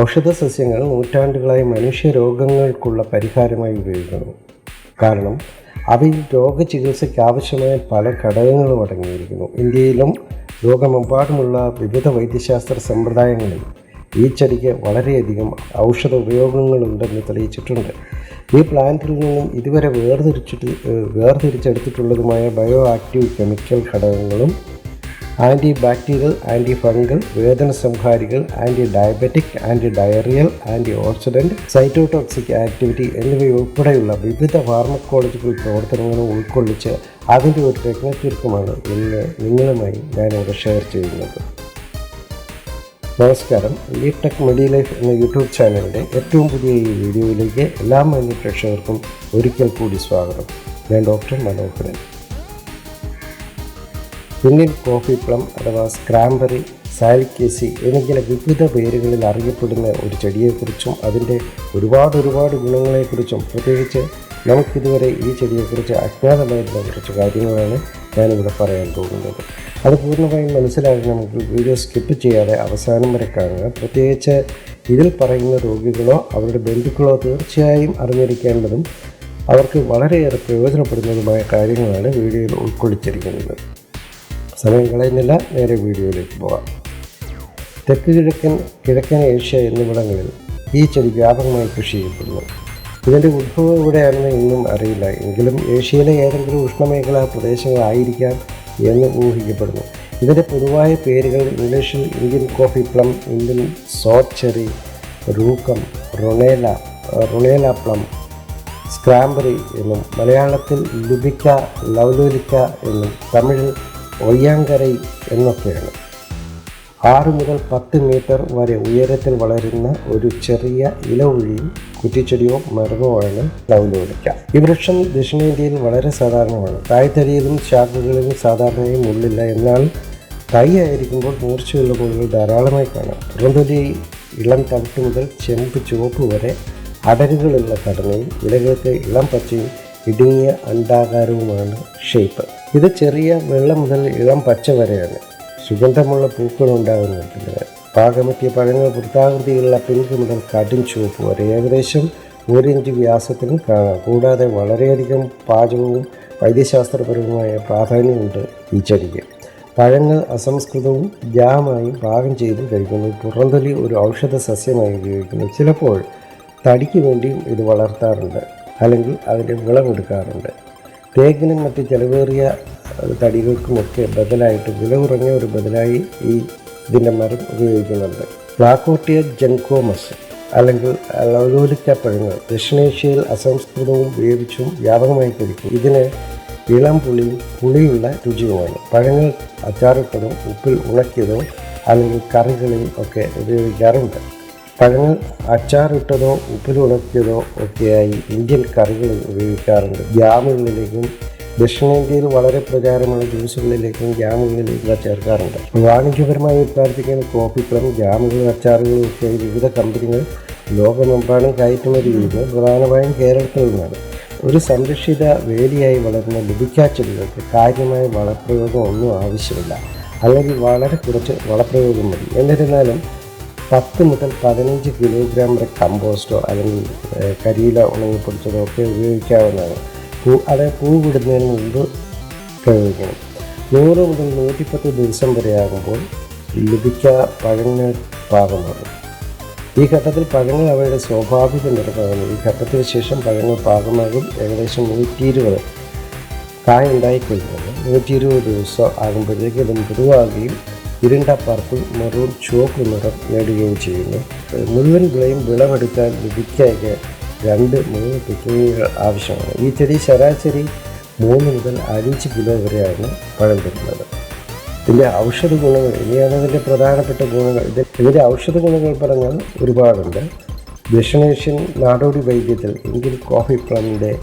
ഔഷധ സസ്യങ്ങൾ നൂറ്റാണ്ടുകളായി മനുഷ്യ രോഗങ്ങൾക്കുള്ള പരിഹാരമായി ഉപയോഗിക്കുന്നു. കാരണം അവയിൽ രോഗചികിത്സയ്ക്ക് ആവശ്യമായ പല ഘടകങ്ങളും അടങ്ങിയിരിക്കുന്നു. ഇന്ത്യയിലും ലോകമെമ്പാടുമുള്ള വിവിധ വൈദ്യശാസ്ത്ര സമ്പ്രദായങ്ങളിൽ ഈ ചെടിക്ക് വളരെയധികം ഔഷധ ഉപയോഗങ്ങളുണ്ടെന്ന് തെളിയിച്ചിട്ടുണ്ട്. ഈ പ്ലാന്റിൽ നിന്നും ഇതുവരെ വേർതിരിച്ചിട്ട് വേർതിരിച്ചെടുത്തിട്ടുള്ളതുമായ ബയോ ആക്റ്റീവ് കെമിക്കൽ ഘടകങ്ങളും ആന്റി ബാക്ടീരിയൽ ആന്റി ഫംഗൽ വേദന സംഹാരികൾ antidiabetic antidiarrhoeal antioxidant cytotoxic activity എന്നിവയുൾപ്പെടെയുള്ള വിവിധ ഫാർമക്കോളജിക്കൽ പ്രവർത്തനങ്ങളും ഉൾക്കൊള്ളിച്ച് അതിന്റെ ഒരു രത്നച്ചുരുക്കമാണ് ഇന്ന് നിങ്ങളുമായി ഞാനിവിടെ ഷെയർ ചെയ്യുന്നത്. നമസ്കാരം. ലീവ് ടെക് മെഡി ലൈഫ് എന്ന യൂട്യൂബ് ചാനലിന്റെ ഏറ്റവും പുതിയ ഈ വീഡിയോയിലേക്ക് എല്ലാ മാന്യ പ്രേക്ഷകർക്കും ഒരിക്കൽ കൂടി സ്വാഗതം. ഞാൻ doctor Manoharan. Indian coffee plum അഥവാ സ്ക്രാംബറി സാലിക്കേസി എന്നിങ്ങനെ വിവിധ പേരുകളിൽ അറിയപ്പെടുന്ന ഒരു ചെടിയെക്കുറിച്ചും അതിന്റെ ഒരുപാട് ഒരുപാട് ഗുണങ്ങളെക്കുറിച്ചും പ്രത്യേകിച്ച് നമുക്കിതുവരെ ഈ ചെടിയെക്കുറിച്ച് അജ്ഞാതമായിരുന്ന കുറച്ച് കാര്യങ്ങളാണ് ഞാനിവിടെ പറയാൻ പോകുന്നത്. അത് പൂർണമായും മനസ്സിലാക്കണമെങ്കിൽ വീഡിയോ സ്കിപ്പ് ചെയ്യാതെ അവസാനം വരെ കാണുക. പ്രത്യേകിച്ച് ഇതിൽ പറയുന്ന രോഗികളോ അവരുടെ ബന്ധുക്കളോ തീർച്ചയായും അറിഞ്ഞിരിക്കേണ്ടതും അവർക്ക് വളരെയേറെ പ്രയോജനപ്പെടുന്നതുമായ കാര്യങ്ങളാണ് വീഡിയോയിൽ ഉൾക്കൊള്ളിച്ചിരിക്കുന്നത്. സമയം കളയുന്നില്ല നേരെ വീഡിയോയിലേക്ക് പോകാം തെക്ക് കിഴക്കൻ കിഴക്കൻ ഏഷ്യ എന്നിവിടങ്ങളിൽ ഈ ചെടി വ്യാപകമായി കൃഷി ചെയ്യപ്പെടുന്നു. ഇതിന്റെ ഉത്ഭവം എവിടെയാണെന്ന് ഇന്നും അറിയില്ല. എങ്കിലും ഏഷ്യയിലെ ഏതെങ്കിലും ഉഷ്ണമേഖലാ പ്രദേശങ്ങളായിരിക്കാം എന്ന് ഊഹിക്കപ്പെടുന്നു. ഇതിന്റെ പൊതുവായ പേരുകൾ ഇംഗ്ലീഷിൽ Indian coffee plum Indian sour cherry rukam runeala runeala plum scramberry എന്നും മലയാളത്തിൽ ലുബിക്ക ലവലോലിക്ക എന്നും തമിഴിൽ ഒയ്യാങ്കരൈ എന്നൊക്കെയാണ്. ആറ് മുതൽ പത്ത് മീറ്റർ വരെ ഉയരത്തിൽ വളരുന്ന ഒരു ചെറിയ ഇലവുഴിയും കുറ്റിച്ചെടിയോ മരമോ ആണ് ലവലോലിക്ക ഈ വൃക്ഷം ദക്ഷിണേന്ത്യയിൽ വളരെ സാധാരണമാണ്. തായ്തടിയിലും ശാഖകളിലും സാധാരണയായി മുള്ളില്ല. എന്നാൽ തൈ ആയിരിക്കുമ്പോൾ മൂർച്ചയുള്ള കോഴികൾ ധാരാളമായി കാണാം. പുറന്തൊലി ഇളം തവിട്ട് മുതൽ ചെമ്പ് ചുവപ്പ് വരെ അടരുകളുള്ള ഘടനയും ഇലകൾക്ക് ഇളം പച്ചയും ഇടുങ്ങിയ അണ്ടാകാരവുമാണ് ഷേപ്പ്. ഇത് ചെറിയ വെള്ള മുതൽ ഇളം പച്ച വരെയാണ്. സുഗന്ധമുള്ള പൂക്കൾ ഉണ്ടാകുന്നുണ്ട് പാകമെത്തിയ പഴങ്ങൾ വൃത്താകൃതിയിലുള്ള പിങ്ക് മുതൽ കടും ചുവപ്പ് വരെ ഏകദേശം ഒരു ഇഞ്ച് വ്യാസത്തിലും കാണാം. കൂടാതെ വളരെയധികം പാചകവും വൈദ്യശാസ്ത്രപരവുമായ പ്രാധാന്യമുണ്ട് ഈ ചെടിക്ക്. പഴങ്ങൾ അസംസ്കൃതവും ജാമായും പാകം ചെയ്ത് കഴിക്കുന്നു. പുറന്തൊലി ഒരു ഔഷധ സസ്യമായി ഉപയോഗിക്കുന്നു. ചിലപ്പോൾ തടിക്ക് വേണ്ടിയും ഇത് വളർത്താറുണ്ട്. അല്ലെങ്കിൽ അതിന്റെ വിളവെടുക്കാറുണ്ട്. തേക്കിനും മറ്റ് ചെലവേറിയ തടികൾക്കുമൊക്കെ ബദലായിട്ട് വില കുറഞ്ഞ ഒരു ബദലായി ഈ ഇതിന്റെ മരം ഉപയോഗിക്കുന്നുണ്ട്. ബ്ലാക്കോട്ടിയ ജൻകോമസ് അല്ലെങ്കിൽ ലൗലോലിക്ക പഴങ്ങൾ ദക്ഷിണേഷ്യയിൽ അസംസ്കൃതവും വേവിച്ചും വ്യാപകമായി കഴിക്കും ഇതിന് ഇളം പുളിയും പുളിയുള്ള രുചിയുമാണ്. പഴങ്ങൾ അച്ചാറിട്ടതോ ഉപ്പിൽ ഉണക്കിയതോ അല്ലെങ്കിൽ കറികളിൽ ഒക്കെ ഉപയോഗിക്കാറുണ്ട്. പഴങ്ങൾ അച്ചാറിട്ടതോ ഉപ്പിൽ ഉണക്കിയതോ ഒക്കെയായി ഇന്ത്യൻ കറികളിൽ ഉപയോഗിക്കാറുണ്ട്. ജാമുകളിലേക്കും ദക്ഷിണേന്ത്യയിൽ വളരെ പ്രചാരമുള്ള ജ്യൂസുകളിലേക്കും ജാമുകളിലേക്കും ചേർക്കാറുണ്ട്. വാണിജ്യപരമായി ഉത്പാദിപ്പിക്കുന്ന കോഫി പ്ലം ജാമുകളും അച്ചാറുകളും ഒക്കെ വിവിധ കമ്പനികൾ ലോകമെമ്പാടും കയറ്റുമതി ചെയ്യുന്നത് പ്രധാനമായും കേരളത്തിൽ നിന്നാണ്. ഒരു സംരക്ഷിത വേലിയായി വളരുന്ന ലിബിക്ക ചെടികൾക്ക് കാര്യമായ വളപ്രയോഗം ഒന്നും ആവശ്യമില്ല. അല്ലെങ്കിൽ വളരെ കുറച്ച് വളപ്രയോഗം മതി. എന്നിരുന്നാലും പത്ത് മുതൽ പതിനഞ്ച് കിലോഗ്രാം വരെ കമ്പോസ്റ്റോ അല്ലെങ്കിൽ കരിയില കരിയില ഉണങ്ങിപ്പൊടിച്ചതോ ഒക്കെ ഉപയോഗിക്കാവുന്നതാണ്. പൂ അത് പൂ വിടുന്നതിന് മുമ്പ് പ്രയോഗിക്കണം. നൂറ് മുതൽ നൂറ്റിപ്പത്ത് ദിവസം വരെ ആകുമ്പോൾ ലഭിക്ക പഴങ്ങൾ പാകുന്നത് ഈ ഘട്ടത്തിൽ പഴങ്ങൾ അവയുടെ സ്വാഭാവിക നിറമാകുന്നു. ഈ ഘട്ടത്തിന് ശേഷം പഴങ്ങൾ പാകമാകും ഏകദേശം നൂറ്റി ഇരുപത് കായ ഉണ്ടായിക്കഴിഞ്ഞാൽ നൂറ്റി ഇരുപത് ദിവസം ആകുമ്പോഴേക്കും ഇത് മൃദുവാകുകയും ഇരുണ്ട പർപ്പിൾ മെറൂൺ ചുവപ്പ് നിറം നേടുകയും ചെയ്യുന്നു. മുഴുവൻ വിളയും വിളവെടുക്കാൻ ലഭിക്കായ്ക്ക് രണ്ട് മൂന്ന് പിക്കിങ്ങുകൾ ആവശ്യമാണ്. ഈ ചെടി ശരാശരി മൂന്ന് മുതൽ അഞ്ച് കിലോ വരെയാണ് പഴം തരുന്നത് ഇതിന്റെ ഔഷധ ഗുണങ്ങൾ ഇനിയാണ് ഇതിന്റെ പ്രധാനപ്പെട്ട ഗുണങ്ങൾ ഇത് ഇതിന്റെ ഔഷധ ഗുണങ്ങൾ പറഞ്ഞാൽ ഒരുപാടുണ്ട്. ദക്ഷിണേഷ്യൻ നാടോടി വൈദ്യത്തിൽ ഇന്ത്യൻ കോഫി പ്ലമിന്റെ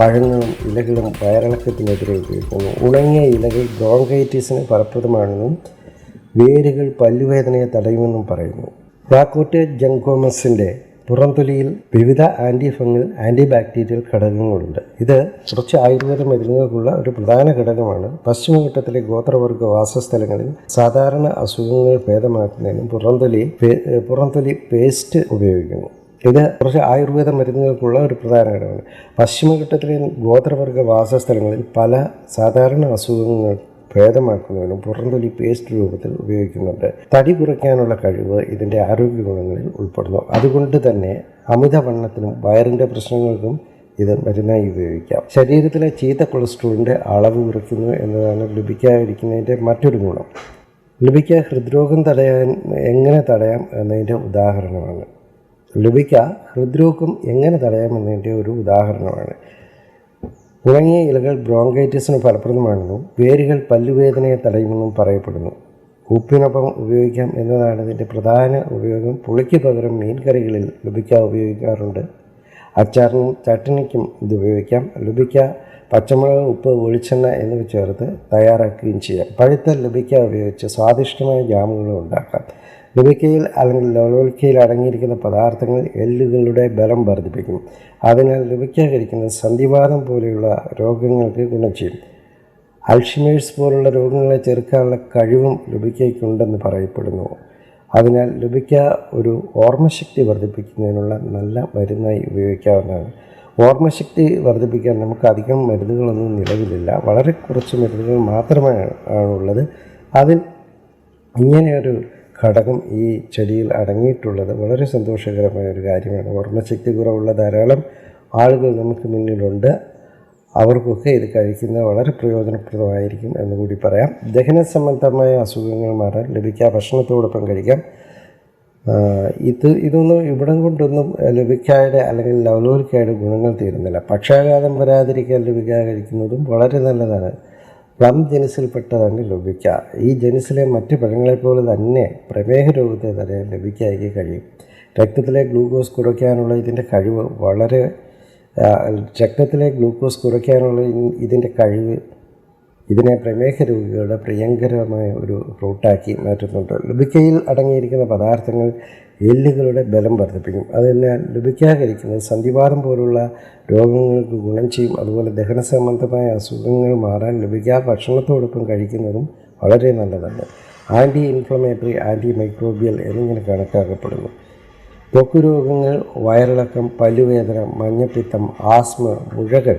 പഴങ്ങളും ഇലകളും വയറിളക്കത്തിനെതിരെ ഉപയോഗിക്കുന്നു. ഉണങ്ങിയ ഇലകൾ ബ്രോങ്കൈറ്റിസിന് ഫലപ്രദമാണെന്നും വേരുകൾ പല്ലുവേദനയെ തടയുമെന്നും പറയുന്നു. പ്ലാക്കോട്ട് ജങ്കോമസിന്റെ പുറംതൊലിയിൽ വിവിധ ആന്റി ഫംഗൽ ആന്റി ബാക്ടീരിയൽ ഘടകങ്ങളുണ്ട്. ഇത് കുറച്ച് ആയുർവേദ മരുന്നുകൾക്കുള്ള ഒരു പ്രധാന ഘടകമാണ്. പശ്ചിമഘട്ടത്തിലെ ഗോത്രവർഗ വാസസ്ഥലങ്ങളിൽ സാധാരണ അസുഖങ്ങൾ ഭേദമാക്കുന്നതിനും പുറംതൊലി പുറംതൊലി പേസ്റ്റ് ഉപയോഗിക്കുന്നു. ഇത് കുറച്ച് ആയുർവേദ മരുന്നുകൾക്കുള്ള ഒരു പ്രധാന ഘടകമാണ്. പശ്ചിമഘട്ടത്തിലെ ഗോത്രവർഗ വാസസ്ഥലങ്ങളിൽ പല സാധാരണ അസുഖങ്ങൾ ഭേദമാക്കുന്നതിനും പുറന്തൊലി പേസ്റ്റ് രൂപത്തിൽ ഉപയോഗിക്കുന്നുണ്ട്. തടി കുറയ്ക്കാനുള്ള കഴിവ് ഇതിന്റെ ആരോഗ്യ ഗുണങ്ങളിൽ ഉൾപ്പെടുന്നു. അതുകൊണ്ട് തന്നെ അമിതവണ്ണത്തിനും വയറിന്റെ പ്രശ്നങ്ങൾക്കും ഇത് മരുന്നായി ഉപയോഗിക്കാം. ശരീരത്തിലെ ചീത്ത കൊളസ്ട്രോളിന്റെ അളവ് കുറയ്ക്കുന്നു എന്നതാണ് ലഭിക്കാതിരിക്കുന്നതിന്റെ മറ്റൊരു ഗുണം. ലഭിക്ക ഹൃദ്രോഗം തടയാൻ എങ്ങനെ തടയാം എന്നതിന്റെ ഉദാഹരണമാണ്. ലഭിക്ക ഹൃദ്രോഗം എങ്ങനെ തടയാം എന്നതിന്റെ ഒരു ഉദാഹരണമാണ്. ഉണങ്ങിയ ഇലകൾ ബ്രോങ്കൈറ്റിസിന് ഫലപ്രദമാണെന്നും വേരുകൾ പല്ലുവേദനയെ തടയുമെന്നും പറയപ്പെടുന്നു. ഉപ്പിനൊപ്പം ഉപയോഗിക്കാം എന്നതാണ് ഇതിന്റെ പ്രധാന ഉപയോഗം. പുളിക്ക് പകരം മീൻകറികളിൽ ലഭിക്ക ഉപയോഗിക്കാറുണ്ട്. അച്ചാറിനും ചട്ടണിക്കും ഇത് ഉപയോഗിക്കാം. ലഭിക്ക പച്ചമുളക് ഉപ്പ് വെളിച്ചെണ്ണ എന്നിവ ചേർത്ത് തയ്യാറാക്കുകയും ചെയ്യാം. പഴുത്ത ലഭിക്ക ഉപയോഗിച്ച് സ്വാദിഷ്ടമായ ജാമുകളും ഉണ്ടാക്കാം. ലഭിക്കയിൽ അല്ലെങ്കിൽ ലോലോൽക്കയിൽ അടങ്ങിയിരിക്കുന്ന പദാർത്ഥങ്ങൾ എല്ലുകളുടെ ബലം വർദ്ധിപ്പിക്കും. അതിനാൽ ലഭിക്ക കഴിക്കുന്നത് സന്ധിവാദം പോലെയുള്ള രോഗങ്ങൾക്ക് ഗുണം ചെയ്യും. അൾഷിമേഴ്സ് പോലുള്ള രോഗങ്ങളെ ചെറുക്കാനുള്ള കഴിവും ലുബിക്കയ്ക്കുണ്ടെന്ന് പറയപ്പെടുന്നു. അതിനാൽ ലുബിക്ക ഒരു ഓർമ്മശക്തി വർദ്ധിപ്പിക്കുന്നതിനുള്ള നല്ല മരുന്നായി ഉപയോഗിക്കാവുന്നതാണ്. ഓർമ്മശക്തി വർദ്ധിപ്പിക്കാൻ നമുക്ക് അധികം മരുന്നുകളൊന്നും നിലവിലില്ല. വളരെ കുറച്ച് മരുന്നുകൾ മാത്രമേ ആണുള്ളത്. അതിൽ ഇങ്ങനെയൊരു ഘടകം ഈ ചെടിയിൽ അടങ്ങിയിട്ടുള്ളത് വളരെ സന്തോഷകരമായ ഒരു കാര്യമാണ്. ഓർമ്മശക്തി കുറവുള്ള ധാരാളം ആളുകൾ നമുക്ക് മുന്നിലുണ്ട്. അവർക്കൊക്കെ ഇത് കഴിക്കുന്നത് വളരെ പ്രയോജനപ്രദമായിരിക്കും എന്ന് കൂടി പറയാം. ദഹന സംബന്ധമായ അസുഖങ്ങൾ മാറാൻ ലഭിക്കുക ഭക്ഷണത്തോടൊപ്പം കഴിക്കാം. ഇത് ഇതൊന്നും ഇവിടം കൊണ്ടൊന്നും ലഭിക്കായുടെ അല്ലെങ്കിൽ ലവലോലിക്കായുടെ ഗുണങ്ങൾ തീരുന്നില്ല. പക്ഷാഘാതം വരാതിരിക്കാൻ ലഭിക്ക കഴിക്കുന്നതും വളരെ നല്ലതാണ്. പ്ലം ജനുസിൽപ്പെട്ടതാണ് ലഭിക്ക ഈ ജനുസിലെ മറ്റ് പഴങ്ങളെപ്പോലെ തന്നെ പ്രമേഹ രോഗത്തെ തടയാൻ ലഭിക്കായ്ക്ക് കഴിയും. രക്തത്തിലെ ഗ്ലൂക്കോസ് കുറയ്ക്കാനുള്ള ഇതിന്റെ കഴിവ് വളരെ രക്തത്തിലെ ഗ്ലൂക്കോസ് കുറയ്ക്കാനുള്ള ഇതിന്റെ കഴിവ് ഇതിനെ പ്രമേഹ രോഗികളുടെ പ്രിയങ്കരമായ ഒരു റൂട്ടാക്കി മാറ്റുന്നുണ്ട്. ലുബിക്കയിൽ അടങ്ങിയിരിക്കുന്ന പദാർത്ഥങ്ങൾ എല്ലുകളുടെ ബലം വർദ്ധിപ്പിക്കും. അതിനാൽ ലുബിക്ക കഴിക്കുന്നത് സന്ധിവാദം പോലുള്ള രോഗങ്ങൾക്ക് ഗുണം ചെയ്യും. അതുപോലെ ദഹന സംബന്ധമായ അസുഖങ്ങൾ മാറാൻ ലുബിക്ക ഭക്ഷണത്തോടൊപ്പം കഴിക്കുന്നതും വളരെ നല്ലതാണ്. ആന്റി ഇൻഫ്ലമേറ്ററി ആന്റി മൈക്രോബിയൽ എന്നിങ്ങനെ കണക്കാക്കപ്പെടുന്നു. ത്വക്ക് രോഗങ്ങൾ വയറിളക്കം പല്ലുവേദന മഞ്ഞപ്പിത്തം ആസ്മ മുഴകൾ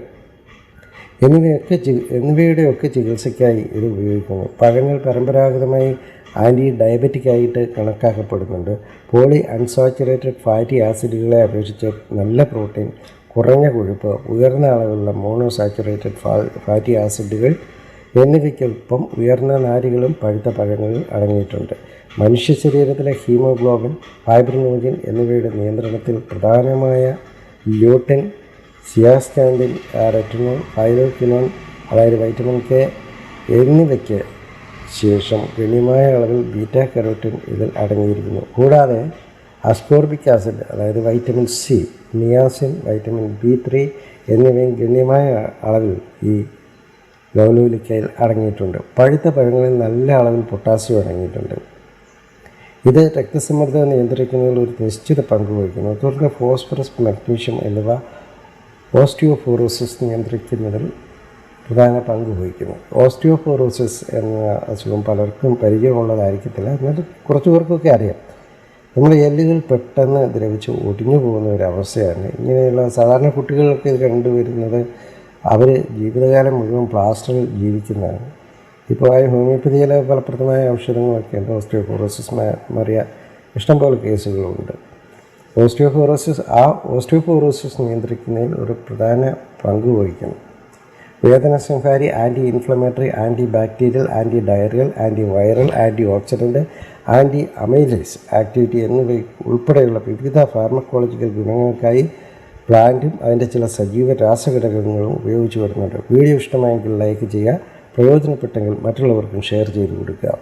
എന്നിവയൊക്കെ എന്നിവയുടെയൊക്കെ ചികിത്സയ്ക്കായി ഇത് ഉപയോഗിക്കുന്നു. പഴങ്ങൾ പരമ്പരാഗതമായി ആന്റി ഡയബറ്റിക് ആയിട്ട് കണക്കാക്കപ്പെടുന്നുണ്ട്. പോളി അൺസാച്ചുറേറ്റഡ് ഫാറ്റി ആസിഡുകളെ അപേക്ഷിച്ച് നല്ല പ്രോട്ടീൻ കുറഞ്ഞ കൊഴുപ്പ് ഉയർന്ന അളവിലുള്ള മോണോസാച്ചുറേറ്റഡ് ഫാ ഫാറ്റി ആസിഡുകൾ എന്നിവയ്ക്കൊപ്പം ഉയർന്ന നാരുകളും പഴുത്ത പഴങ്ങളിൽ അടങ്ങിയിട്ടുണ്ട്. മനുഷ്യ ശരീരത്തിലെ ഹീമോഗ്ലോബിൻ ഫൈബ്രിനോജിൻ എന്നിവയുടെ നിയന്ത്രണത്തിൽ പ്രധാനമായ ല്യൂട്ടിൻ സിയാസ്റ്റാൻഡിൻ റെറ്റിനോൾ ഫൈലോക്കിനോൺ അതായത് വൈറ്റമിൻ കെ എന്നിവയ്ക്ക് ശേഷം ഗണ്യമായ അളവിൽ ബീറ്റ കരോട്ടിൻ ഇതിൽ അടങ്ങിയിരിക്കുന്നു. കൂടാതെ അസ്കോർബിക് ആസിഡ് അതായത് vitamin C niacin vitamin B three എന്നിവയും ഗണ്യമായ അളവിൽ ഈ ഗൗലൂലിക്കയിൽ അടങ്ങിയിട്ടുണ്ട്. പഴുത്ത പഴങ്ങളിൽ നല്ല അളവിൽ പൊട്ടാസ്യം അടങ്ങിയിട്ടുണ്ട്. ഇത് രക്തസമ്മർദ്ദം നിയന്ത്രിക്കുന്നതിൽ ഒരു നിശ്ചിത പങ്ക് വഹിക്കുന്നു. തുടർന്ന് ഫോസ്ഫറസ് മഗ്നീഷ്യം എന്നിവ ഓസ്റ്റിയോഫോറോസിസ് നിയന്ത്രിക്കുന്നതിൽ പ്രധാന പങ്ക് വഹിക്കുന്നു. ഓസ്റ്റിയോഫോറോസിസ് എന്ന അസുഖം പലർക്കും പരിചയമുള്ളതായിരിക്കത്തില്ല. എന്നാലും കുറച്ച് പേർക്കൊക്കെ അറിയാം. നമ്മുടെ എല്ലുകൾ പെട്ടെന്ന് ദ്രവിച്ച് ഒടിഞ്ഞു പോകുന്ന ഒരു അവസ്ഥയാണ്. ഇങ്ങനെയുള്ള സാധാരണ കുട്ടികൾക്ക് ഇത് കണ്ടുവരുന്നത് അവർ ജീവിതകാലം മുഴുവൻ പ്ലാസ്റ്ററിൽ ജീവിക്കുന്നതാണ്. ഇപ്പോൾ ആ ഹോമിയോപ്പതിയിലെ ഫലപ്രദമായ ഔഷധങ്ങളൊക്കെ ഉണ്ട് ഓസ്റ്റിയോഫോറോസിസ് മറിയ ഇഷ്ടംപോലെ കേസുകളുണ്ട്. ഓസ്റ്റിയോഫോറോസിസ് ആ ഓസ്റ്റിയോഫോറോസിസ് നിയന്ത്രിക്കുന്നതിൽ ഒരു പ്രധാന പങ്ക് വഹിക്കുന്നു. വേദന സംഹാരി anti inflammatory antibacterial antidiarrhoeal antiviral antioxidant anti amylase activity എന്നിവ ഉൾപ്പെടെയുള്ള വിവിധ ഫാർമക്കോളജിക്കൽ ഗുണങ്ങൾക്കായി പ്ലാന്റും അതിന്റെ ചില സജീവ രാസഘടകങ്ങളും ഉപയോഗിച്ച് വരുന്നുണ്ട്. വീഡിയോ ഇഷ്ടമായെങ്കിൽ ലൈക്ക് ചെയ്യുക പ്രയോജനപ്പെട്ടെങ്കിൽ മറ്റുള്ളവർക്കും ഷെയർ ചെയ്ത് കൊടുക്കുക.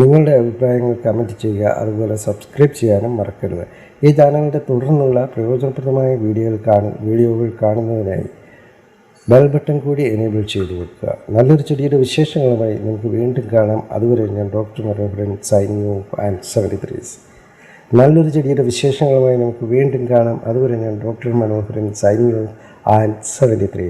നിങ്ങളുടെ അഭിപ്രായങ്ങൾ കമന്റ് ചെയ്യുക അതുപോലെ സബ്സ്ക്രൈബ് ചെയ്യാനും മറക്കരുത്. ഈ ചാനലിന്റെ തുടർന്നുള്ള പ്രയോജനപ്രദമായ വീഡിയോകൾ കാണു വീഡിയോകൾ കാണുന്നതിനായി ബെൽ ബട്ടൺ കൂടി എനേബിൾ ചെയ്തു കൊടുക്കുക. നല്ലൊരു ചെടിയുടെ വിശേഷങ്ങളുമായി നിങ്ങൾക്ക് വീണ്ടും കാണാം. അതുവരെ ഞാൻ doctor Manoharan signing off and seventy threes നല്ലൊരു ചെടിയുടെ വിശേഷങ്ങളുമായി നമുക്ക് വീണ്ടും കാണാം. അതുവരെ ഞാൻ doctor Manoharan signing off and seventy three